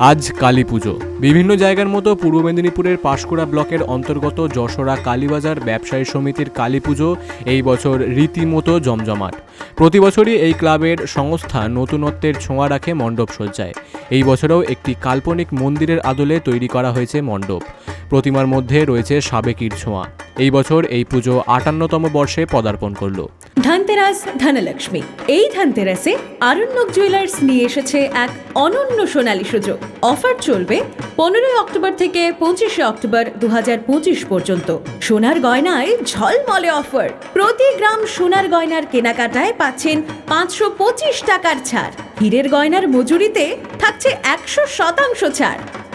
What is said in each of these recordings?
আজ কালী পুজো। বিভিন্ন জায়গার মতো পূর্ব মেদিনীপুরের পাঁশকুড়া ব্লকের অন্তর্গত যশোরা কালীবাজার ব্যবসায়ী সমিতির কালী পুজো এই বছর রীতিমতো জমজমাট। প্রতি বছরই এই ক্লাবের সংস্থা নতুনত্বের ছোঁয়া রাখে মণ্ডপ সজ্জায়। এই বছরেও একটি কাল্পনিক মন্দিরের আদলে তৈরি করা হয়েছে মণ্ডপ। প্রতিমার মধ্যে রয়েছে সাবেকির ছোঁয়া। এই বছর এই পুজো আটান্নতম বর্ষে পদার্পণ করল। ধনতেরাস ধনলক্ষ্মী। এই ধনতেরাসে আরণ্যক জুয়েলার্স নিয়ে এসেছে এক অনন্য সোনালী সুযোগ। অফার চলবে পনেরোই অক্টোবর থেকে পঁচিশে অক্টোবর দু হাজার পঁচিশ পর্যন্ত। সোনার গয়নায় ঝলমলে অফার প্রতি গ্রাম সোনার গয়নার কেনাকাটায় পাচ্ছেন পাঁচশো পঁচিশ টাকার ছাড়। হীরের গয়নার মজুরিতে থাকছে একশো শতাংশ ছাড়।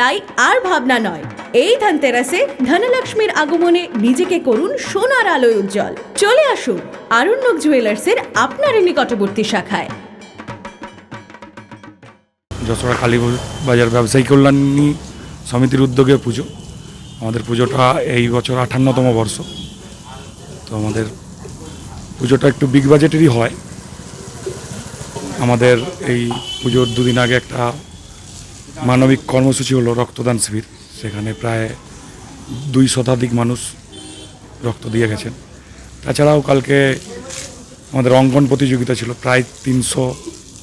তাই আর ভাবনা নয়। এই ধনতেরাসে ধনলক্ষ্মীর আগমনে নিজেকে করুন সোনার আলোয় উজ্জ্বল। চলে আসুন আরণ্যক জুয়েলার্সের আপনার নিকটবর্তী শাখায়। যশোরা কালী বাজার ব্যবসায়ী কল্যাণী সমিতির উদ্যোগে পুজো। আমাদের পুজোটা এই বছর আঠান্নতম বর্ষ। তো আমাদের পুজোটা একটু বিগ বাজেটেরই হয়। আমাদের এই পুজোর দুদিন আগে একটা মানবিক কর্মসূচি হলো রক্তদান শিবির। সেখানে প্রায় দুই শতাধিক মানুষ রক্ত দিয়ে গেছেন। তাছাড়াও কালকে আমাদের অঙ্কন প্রতিযোগিতা ছিল, প্রায় তিনশো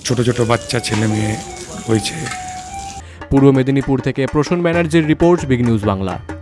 ছোট ছোট বাচ্চা, ছেলে মেয়ে হয়েছে। পূর্ব মেদিনীপুর থেকে প্রসূন ব্যানার্জির রিপোর্ট, বিগ নিউজ বাংলা।